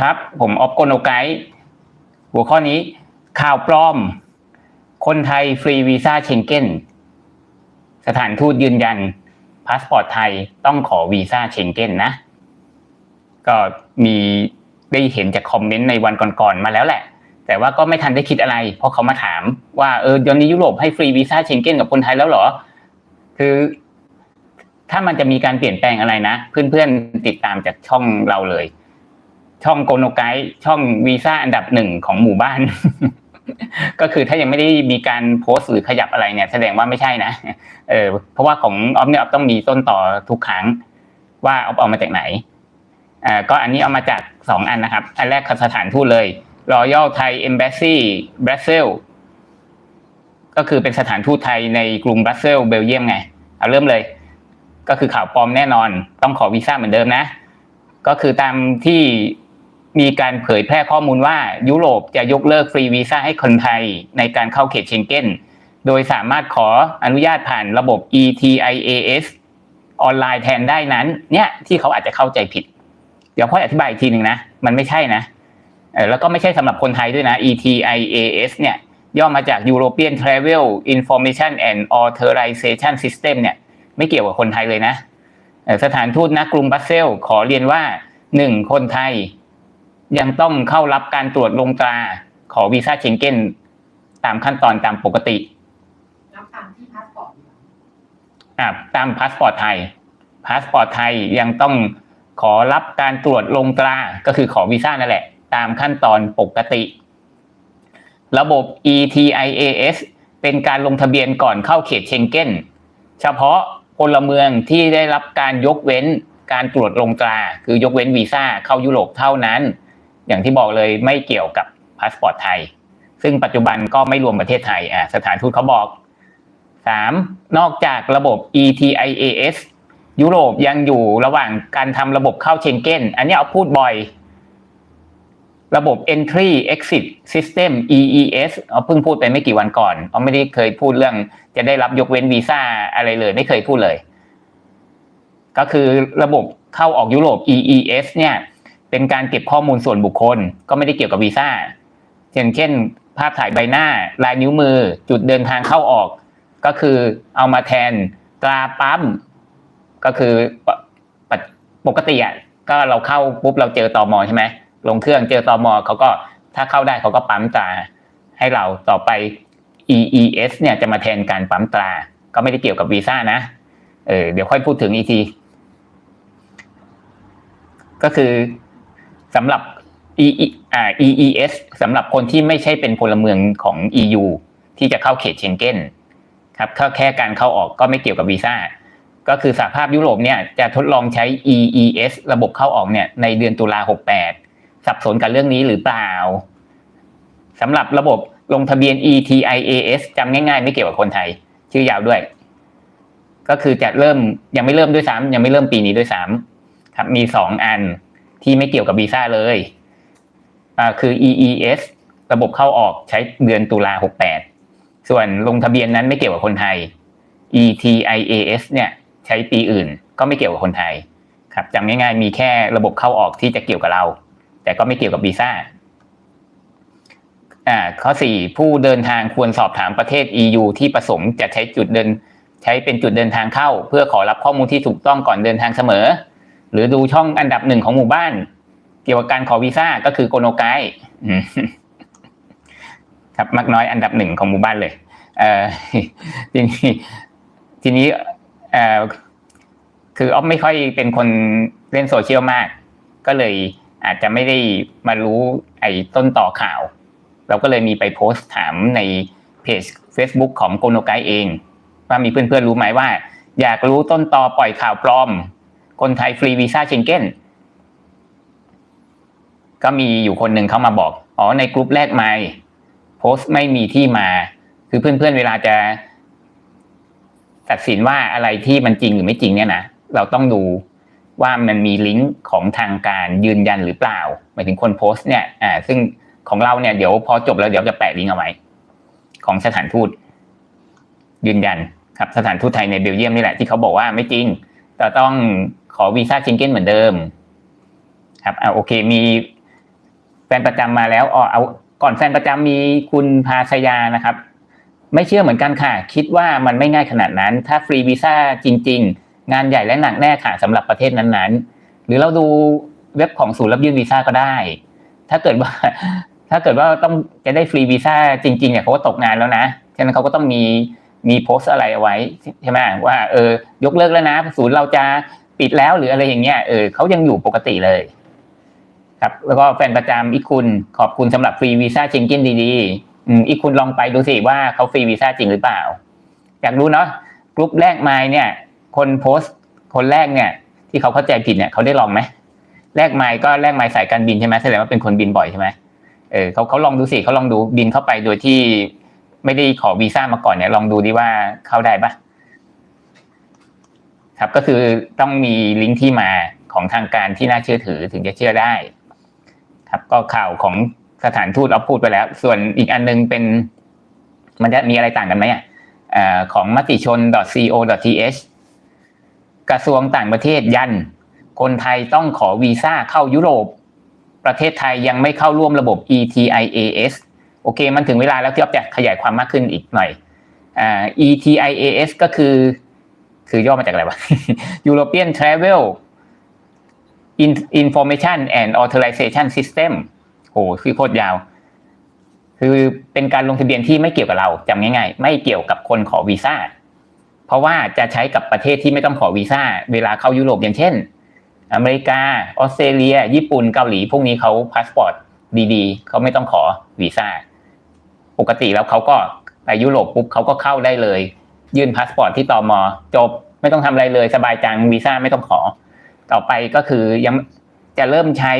ครับ ผมออฟโกโนไกด์หัวข้อนี้ ข่าวปลอม คนไทยฟรีวีซ่าเชงเก้น สถานทูตยืนยัน พาสปอร์ตไทยต้องขอวีซ่าเชงเก้นนะ ก็มีได้เห็นจากคอมเมนต์ในวันก่อนๆมาแล้วแหละ แต่ว่าก็ไม่ทันได้คิดอะไร เพราะเขามาถามว่าเออเดี๋ยวนี้ยุโรปให้ฟรีวีซ่าเชงเก้นกับคนไทยแล้วเหรอ คือถ้ามันจะมีการเปลี่ยนแปลงอะไรนะ เพื่อนๆติดตามจากช่องเราเลย ช่องโกโนไกด์ช่องวีซ่าอันดับหนึ่งของหมู่บ้าน ก็คือถ้ายังไม่ได้มีการโพสต์หรือขยับอะไรเนี่ย แสดงว่าไม่ใช่นะเออเพราะว่าของออฟเนี่ยออฟต้องมีต้นต่อทุกครั้ง ว่าออฟเอามาจากไหนอ่าก็อันนี้เอามาจากสองอันนะครับ อันแรกคือสถานทูตเลย Royal Thai Embassy Brussels ก็คือเป็นสถานทูตไทยในกรุงบรัสเซลส์เบลเยียมไงเอาเริ่มเลย ก็คือข่าวปลอมแน่นอน ต้องขอวีซ่าเหมือนเดิมนะ ก็คือตามที่ มีการเผยแพร่ข้อมูลว่ายุโรปจะยกเลิกฟรีวีซ่าให้คนไทยในการเข้าเขตเชงเก้น โดยสามารถขออนุญาตผ่านระบบ ETIAS ออนไลน์แทนได้นั้น เนี่ยที่เขาอาจจะเข้าใจผิด เดี๋ยวพ่ออธิบายอีกทีหนึ่งนะ มันไม่ใช่นะแล้วก็ไม่ใช่สำหรับคนไทยด้วยนะ ETIAS เนี่ยย่อมาจาก European Travel Information and Authorization System เนี่ยไม่เกี่ยวกับคนไทยเลยนะ สถานทูตณกรุงบรัสเซลขอเรียนว่าหนึ่งคนไทย ยังต้องเข้ารับการตรวจลงตราขอวีซ่าเชงเก้นตามขั้นตอนตามปกติรับตามที่พาสปอร์ตอยู่แล้วอ่าตามพาสปอร์ตไทยพาสปอร์ตไทยยังต้องขอรับการตรวจลงตรา ก็คือขอวีซ่านั่นแหละ ตามขั้นตอนปกติ ระบบ ETIAS เป็นการลงทะเบียนก่อนเข้าเขตเชงเก้น เฉพาะพลเมืองที่ได้รับการยกเว้นการตรวจลงตรา คือยกเว้นวีซ่าเข้ายุโรปเท่านั้น อย่างที่บอกเลยไม่เกี่ยวกับพาสปอร์ตไทย ซึ่งปัจจุบันก็ไม่รวมประเทศไทยอ่าสถานทูตเขาบอกสามนอกจากระบบ ETIAS ยุโรปยังอยู่ระหว่างการทำระบบเข้าเชงเก้น อันนี้เอาพูดบ่อย ระบบ Entry Exit System EES เอาเพิ่งพูดไปไม่กี่วันก่อนเอาไม่ได้เคยพูดเรื่อง จะได้รับยกเว้นวีซ่าอะไรเลย ไม่เคยพูดเลย ก็คือระบบเข้าออกยุโรป EES เนี่ย เป็นการเก็บข้อมูลส่วนบุคคล ก็ไม่ได้เกี่ยวกับวีซ่าอย่างเช่น ภาพถ่ายใบหน้า ลายนิ้วมือ จุดเดินทางเข้าออก ก็คือเอามาแทนตราปั๊มก็คือปปปกติอะก็เราเข้าปุ๊บเราเจอตอมอใช่ไหมลงเครื่องเจอตอมอเขาก็ถ้าเข้าได้เขาก็ปั๊มตราให้เราต่อไป EES เนี่ยจะมาแทนการปั๊มตรา ก็ไม่ได้เกี่ยวกับวีซ่านะเออเดี๋ยวค่อยพูดถึงอีกทีก็คือ สำหรับ E EES สำหรับคนที่ไม่ใช่เป็นพลเมืองของ EU ที่จะเข้าเขตเชงเก้นครับแค่การเข้าออกก็ไม่เกี่ยวกับวีซ่าก็คือสหภาพยุโรปเนี่ยจะทดลองใช้ EES ระบบเข้าออกเนี่ยในเดือนตุลา68 สับสนกับเรื่องนี้หรือเปล่าสำหรับระบบลงทะเบียน ETIAS จำง่ายๆ ไม่เกี่ยวกับคนไทย ชื่อยาวด้วย ก็คือจะเริ่มยังไม่เริ่มด้วยซ้ำยังไม่เริ่มปีนี้ด้วยซ้ำครับมีสองอัน ที่ไม่เกี่ยวกับวีซ่าเลยอ่าคือ EES ระบบเข้าออกใช้เดือนตุลา68ส่วนลงทะเบียนนั้นไม่เกี่ยวกับคนไทย ETIAS เนี่ยใช้ปีอื่นก็ไม่เกี่ยวกับคนไทยครับจำง่ายๆมีแค่ระบบเข้าออกที่จะเกี่ยวกับเรา แต่ก็ไม่เกี่ยวกับวีซ่าอ่าข้อสี่ผู้เดินทางควรสอบถามประเทศ EU ที่ประสงค์จะใช้จุดเดิน ใช้เป็นจุดเดินทางเข้า เพื่อขอรับข้อมูลที่ถูกต้องก่อนเดินทางเสมอ หรือดูช่องอันดับหนึ่งของหมู่บ้าน เกี่ยวกับการขอวีซ่าก็คือโกโนไกด์อืมครับมักน้อยอันดับหนึ่งของหมู่บ้านเลยเออทีนี้ทีนี้เออคือออฟไม่ค่อยเป็นคนเล่นโซเชียลมาก ก็เลยอาจจะไม่ได้มารู้ไอ้ต้นต่อข่าว เราก็เลยมีไปโพสต์ถามในเพจ Facebook ของโกโนไกเอง ว่ามีเพื่อนๆรู้ไหมว่า อยากรู้ต้นตอปล่อยข่าวปลอม คนไทยฟรีวีซ่าเชงเก้นก็มีอยู่คนหนึ่งเข้ามาบอก อ๋อในกลุ่มแรกไม่โพสต์ไม่มีที่มา คือเพื่อนๆเวลาจะตัดสินว่าอะไรที่มันจริงหรือไม่จริงเนี่ยนะเราต้องดูว่ามันมีลิงก์ของทางการยืนยันหรือเปล่าหมายถึงคนโพสต์เนี่ย อ่า ซึ่งของเราเนี่ยเดี๋ยวพอจบแล้วเดี๋ยวจะแปะลิงก์เอาไว้ ของสถานทูต ยืนยันครับสถานทูตไทยในเบลเยียมนี่แหละที่เขาบอกว่าไม่จริงแต่ต้อง ขอวีซ่าเชงเก้นเหมือนเดิม ครับอ่าโอเค มีแฟนประจำมาแล้วอ๋อเอาก่อนแฟนประจำมีคุณพาสยานะครับ ไม่เชื่อเหมือนกันค่ะ คิดว่ามันไม่ง่ายขนาดนั้น ถ้าฟรีวีซ่าจริง ๆ งานใหญ่และหนักแน่ค่ะสำหรับประเทศนั้นๆ หรือเราดูเว็บของศูนย์รับยื่นวีซ่าก็ได้ ถ้าเกิดว่า ถ้าเกิดว่าต้องจะได้ฟรีวีซ่าจริงๆเนี่ยเขาก็ตกงานแล้วนะฉะนั้นเขาก็ต้องมีมีโพสต์อะไรเอาไว้ใช่ไหมว่าเออยกเลิกแล้วนะ ศูนย์เราจะ ปิดแล้วหรืออะไรอย่างเงี้ยเออเขายังอยู่ปกติเลย ครับ แล้วก็แฟนประจำอีกคุณขอบคุณสำหรับฟรีวีซ่าเชงกินดีๆอืมอีกคุณลองไปดูสิว่าเขาฟรีวีซ่าจริงหรือเปล่า อยากรู้เนาะกลุ่มแรกมาเนี่ย คนโพสต์ คนแรกเนี่ย ที่เขาเข้าใจผิดเนี่ยเขาได้ลองไหมแรกไมล์ก็แรกไมล์สายการบินใช่ไหมแสดงว่าเป็นคนบินบ่อยใช่ไหมเออเขาเขาลองดูสิเขาลองดูบินเข้าไปโดยที่ไม่ได้ขอวีซ่ามาก่อนเนี่ยลองดูดิว่าเข้าได้ปะ ครับก็คือต้องมีลิงก์ที่มาของทางการที่น่าเชื่อถือถึงจะเชื่อได้ ครับก็ข่าวของสถานทูตเราพูดไปแล้ว ส่วนอีกอันนึงเป็น มันจะมีอะไรต่างกันไหมอะของมติชน .co.th กระทรวงต่างประเทศยัน คนไทยต้องขอวีซ่าเข้ายุโรป ประเทศไทยยังไม่เข้าร่วมระบบ ETIAS โอเค มันถึงเวลาแล้วที่อ๊อฟจะขยายความมากขึ้นอีกหน่อยอ่า ETIAS ก็คือ คือย่อมาจากอะไรวะ European Travel Information and Authorization System โอ้คือโคตรยาว คือเป็นการลงทะเบียนที่ไม่เกี่ยวกับเราจำง่ายๆ ไม่เกี่ยวกับคนขอวีซ่า เพราะว่าจะใช้กับประเทศที่ไม่ต้องขอวีซ่า เวลาเข้ายุโรปอย่างเช่น อเมริกา ออสเตรเลีย ญี่ปุ่น เกาหลี พวกนี้เขาพาสปอร์ตดีๆ เขาไม่ต้องขอวีซ่า ปกติแล้วเขาก็ไปยุโรปปุ๊บเขาก็เข้าได้เลย ยื่นพาสปอร์ตที่ตอมอจบไม่ต้องทำอะไรเลยสบายจังวีซ่าไม่ต้องขอ ต่อไปก็คือยังจะเริ่มใช้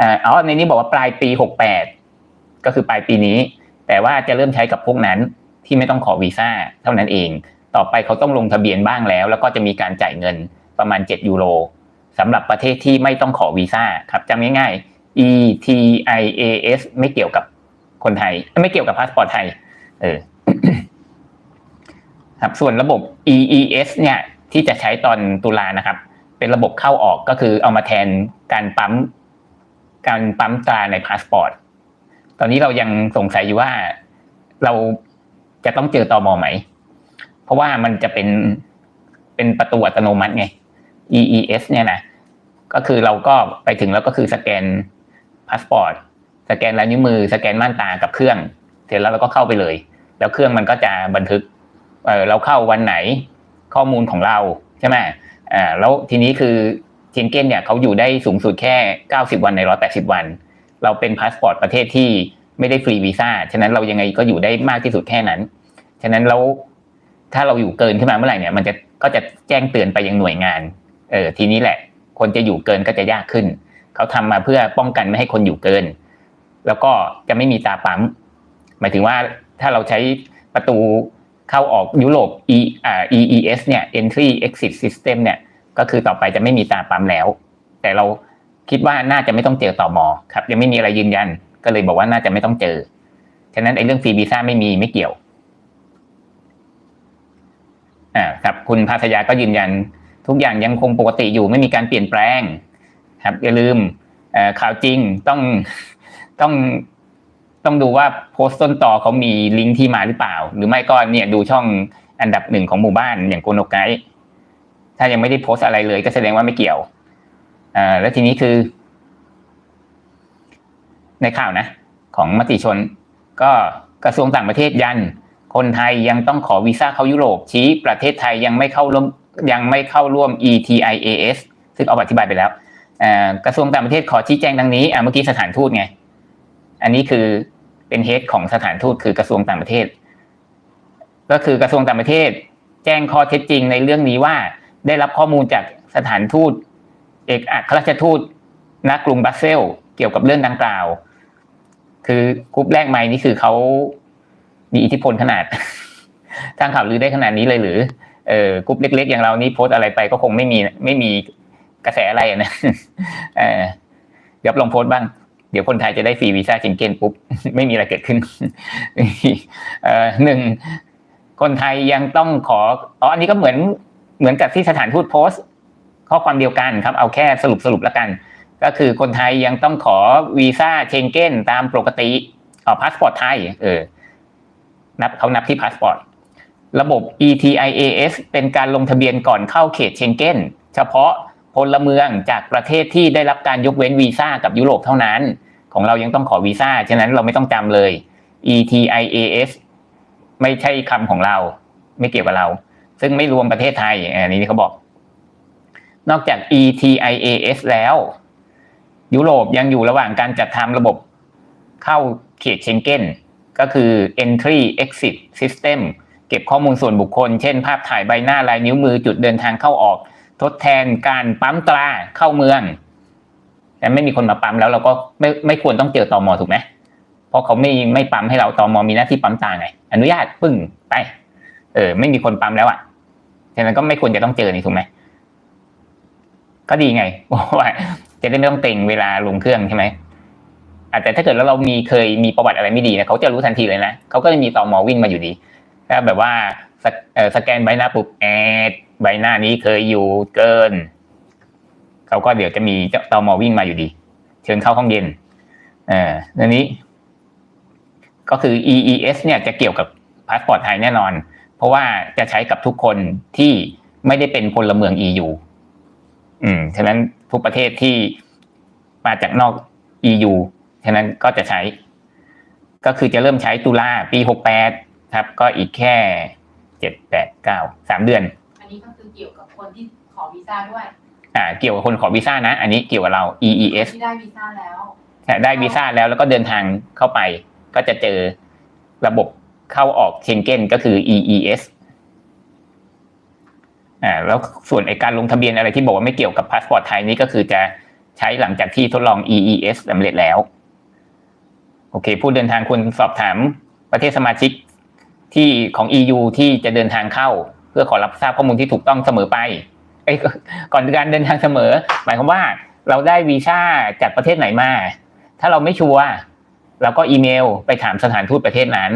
อ่ออ๋อในนี้บอกว่าปลายปีหกแปดก็คือปลายปีนี้ แต่ว่าจะเริ่มใช้กับพวกนั้นที่ไม่ต้องขอวีซ่าเท่านั้นเอง ต่อไปเขาต้องลงทะเบียนบ้างแล้ว แล้วก็จะมีการจ่ายเงินประมาณ 7 ยูโรสำหรับประเทศที่ไม่ต้องขอวีซ่าครับจำง่ายๆ ETIAS ไม่เกี่ยวกับคนไทย ไม่เกี่ยวกับพาสปอร์ตไทย เออ ครับส่วนระบบ EES เนี่ยที่จะใช้ตอนตุลานะครับ เป็นระบบเข้าออกก็คือเอามาแทนการปั๊ม การปั๊มตราในพาสปอร์ตตอนนี้เรายังสงสัยอยู่ว่าเราจะต้องเจอตอมอไหม เพราะว่ามันจะเป็นเป็นประตูอัตโนมัติไง EES เนี่ยนะก็คือเราก็ไปถึงแล้วก็คือสแกนพาสปอร์ตสแกนลายนิ้วมือ สแกนม่านตากับเครื่อง เสร็จแล้วเราก็เข้าไปเลย แล้วเครื่องมันก็จะบันทึก เออเราเข้าวันไหนข้อมูลของเราใช่ไหมอ่าแล้วทีนี้คือเชงเก้นเนี่ยเขาอยู่ได้สูงสุดแค่ 90 วันใน 180 วัน เราเป็นพาสปอร์ตประเทศที่ไม่ได้ฟรีวีซ่าฉะนั้นเรายังไงก็อยู่ได้มากที่สุดแค่นั้น ฉะนั้นเราถ้าเราอยู่เกินขึ้นมาเมื่อไหร่เนี่ย มันจะก็จะแจ้งเตือนไปยังหน่วยงานเออทีนี้แหละ คนจะอยู่เกินก็จะยากขึ้น เขาทำมาเพื่อป้องกันไม่ให้คนอยู่เกิน แล้วก็จะไม่มีตาปั๊มหมายถึงว่าถ้าเราใช้ประตู เข้าออกยุโรป E อ่า EES เนี่ย Entry Exit System เนี่ยก็คือต่อไปจะไม่มีตาปั๊มแล้ว แต่เราคิดว่าน่าจะไม่ต้องเจอต่อมอครับยังไม่มีอะไรยืนยัน ก็เลยบอกว่าน่าจะไม่ต้องเจอ ฉะนั้นไอ้เรื่องฟรีวีซ่าไม่มีไม่เกี่ยวอ่าครับคุณภาสยาก็ยืนยัน ทุกอย่างยังคงปกติอยู่ไม่มีการเปลี่ยนแปลง ครับอย่าลืมข่าวจริงต้องต้อง ต้องดูว่าโพสต์ต้นต่อเขามีลิงก์ที่มาหรือเปล่า หรือไม่ก็เนี่ยดูช่องอันดับหนึ่งของหมู่บ้านอย่างโกโนไกถ้ายังไม่ได้โพสต์อะไรเลย ก็แสดงว่าไม่เกี่ยวอ่าแล้วทีนี้คือ ในข่าวนะ ของมติชน ก็กระทรวงต่างประเทศยัน คนไทยยังต้องขอวีซ่าเข้ายุโรป ชี้ประเทศไทยยังไม่เข้าร่วมยังไม่เข้าร่วม ETIAS ซึ่งเอาอธิบายไปแล้วอ่ากระทรวงต่างประเทศขอชี้แจงดังนี้อ่าเมื่อกี้สถานทูตไง อันนี้คือ เป็นเฮดของสถานทูตคือกระทรวงต่างประเทศ ก็คือกระทรวงต่างประเทศ แจ้งข้อเท็จจริงในเรื่องนี้ว่า ได้รับข้อมูลจากสถานทูต เอกอัครราชทูตณกรุงบรัสเซลเกี่ยวกับเรื่องดังกล่าว คือกรุ๊ปแรกใหม่นี่คือเขามีอิทธิพลขนาดทางข่าวลือได้ขนาดนี้เลยหรือเออกรุ๊ปเล็ก ๆ อย่างเรานี่โพสอะไรไปก็คงไม่มีไม่มีกระแสอะไรนะเออเดี๋ยวลองโพสบ้าง เดี๋ยวคนไทยจะได้ฟรีวีซ่าเชงเก้นปุ๊บ ไม่มีอะไรเกิดขึ้นหนึ่งคนไทยยังต้องขออ๋ออันนี้ก็เหมือนเหมือนกับที่สถานทูตโพสต์ ข้อความเดียวกันครับ เอาแค่สรุปสรุปแล้วกัน ก็คือคนไทยยังต้องขอวีซ่าเชงเก้นตามปกติอ๋อพาสปอร์ตไทย เออ นับเขานับที่พาสปอร์ตระบบ ETIAS เป็นการลงทะเบียนก่อนเข้าเขตเชงเก้นเฉพาะ พลเมืองจากประเทศที่ได้รับการยกเว้นวีซ่ากับยุโรปเท่านั้น ของเรายังต้องขอวีซ่าฉะนั้นเราไม่ต้องจำเลย ETIAS ไม่ใช่คำของเรา ไม่เกี่ยวกับเรา ซึ่งไม่รวมประเทศไทยอันนี้เขาบอก นอกจาก ETIAS แล้ว ยุโรปยังอยู่ระหว่างการจัดทำระบบเข้าเขตเชงเก้นก็คือ Entry Exit System เก็บข้อมูลส่วนบุคคล เช่น ภาพถ่ายใบหน้าลายนิ้วมือจุดเดินทางเข้าออก ทดแทนการปั๊มตราเข้าเมือง แต่ไม่มีคนมาปั๊มแล้วเราก็ไม่ไม่ควรต้องเจอตอมอถูกไหมเพราะเขาไม่ไม่ปั๊มให้เราตอมอมีหน้าที่ปั๊มตาไง อนุญาตปึ้งไป เออ ไม่มีคนปั๊มแล้วอะฉะนั้นก็ไม่ควรจะต้องเจอนี่ถูกไหมก็ดีไงเพราะว่าจะได้ไม่ต้องเต็งเวลาลงเครื่องใช่ไหมอาจจะแต่ถ้าเกิดแล้วเรามีเคยมีประวัติอะไรไม่ดีนะเขาจะรู้ทันทีเลยนะเขาก็จะมีตอมอวิ่งมาอยู่ดีถ้าแบบว่าสแเอ่อสแกนใบหน้าปุ๊บแอด ใบหน้านี้เคยอยู่เกิน เขาก็เดี๋ยวจะมีเจ้าตอมอวิ่งมาอยู่ดี เชิญเข้าห้องเย็นเอออันนี้ ก็คือ EES เนี่ยจะเกี่ยวกับพาสปอร์ตไทยแน่นอน เพราะว่าจะใช้กับทุกคนที่ไม่ได้เป็นพลเมือง EU อืม ฉะนั้นทุกประเทศที่มาจากนอก EU ฉะนั้นก็จะใช้ ก็คือจะเริ่มใช้ตุลาปีหกแปดครับ ก็อีกแค่เจ็ดแปดเก้าสามเดือน นนี้ก็คือเกี่ยวกับคนที่ขอวีซ่าด้วยอ่าเกี่ยวกับคนขอวีซ่านะ อันนี้เกี่ยวกับเรา EES ที่ได้วีซ่าแล้วได้วีซ่าแล้วแล้วก็เดินทางเข้าไป ก็จะเจอระบบเข้าออกเชงเก้นก็คือ EES อ่าแล้วส่วนไอการลงทะเบียนอะไรที่บอกว่าไม่เกี่ยวกับพาสปอร์ตไทยนี่ก็คือจะใช้หลังจากที่ทดลอง EES สำเร็จแล้ว โอเค ผู้เดินทางควรสอบถามประเทศสมาชิกที่ของ EU ที่จะเดินทางเข้า เพื่อขอรับทราบข้อมูลที่ถูกต้องเสมอไปเอ้ยก่อนการเดินทางเสมอ หมายความว่าเราได้วีซ่าจากประเทศไหนมา ถ้าเราไม่ชัวร์เราก็อีเมลไปถามสถานทูตประเทศนั้น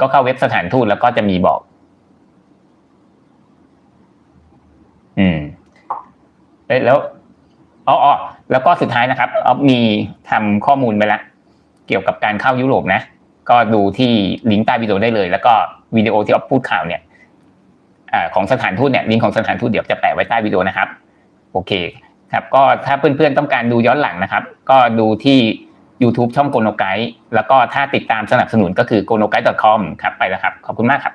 ก็เข้าเว็บสถานทูตแล้วก็จะมีบอก อืมเอ้แล้วอ๋ออ๋อแล้วก็สุดท้ายนะครับออฟมีทำข้อมูลไปแล้วเกี่ยวกับการเข้ายุโรปนะ ก็ดูที่ลิงก์ใต้วิดีโอได้เลย แล้วก็วิดีโอที่ออฟพูดข่าวเนี่ย ของสถานทูตเนี่ยลิงก์ของสถานทูตเดี๋ยวจะแปะไว้ใต้วิดีโอนะครับโอเคครับก็ถ้าเพื่อนๆต้องการดูย้อนหลังนะครับ ก็ดูที่ YouTube ช่องโกโนไกด์แล้วก็ถ้าติดตามสนับสนุนก็คือ g o n o g u i d e c o m ครับไปแล้วครับ ขอบคุณมากครับ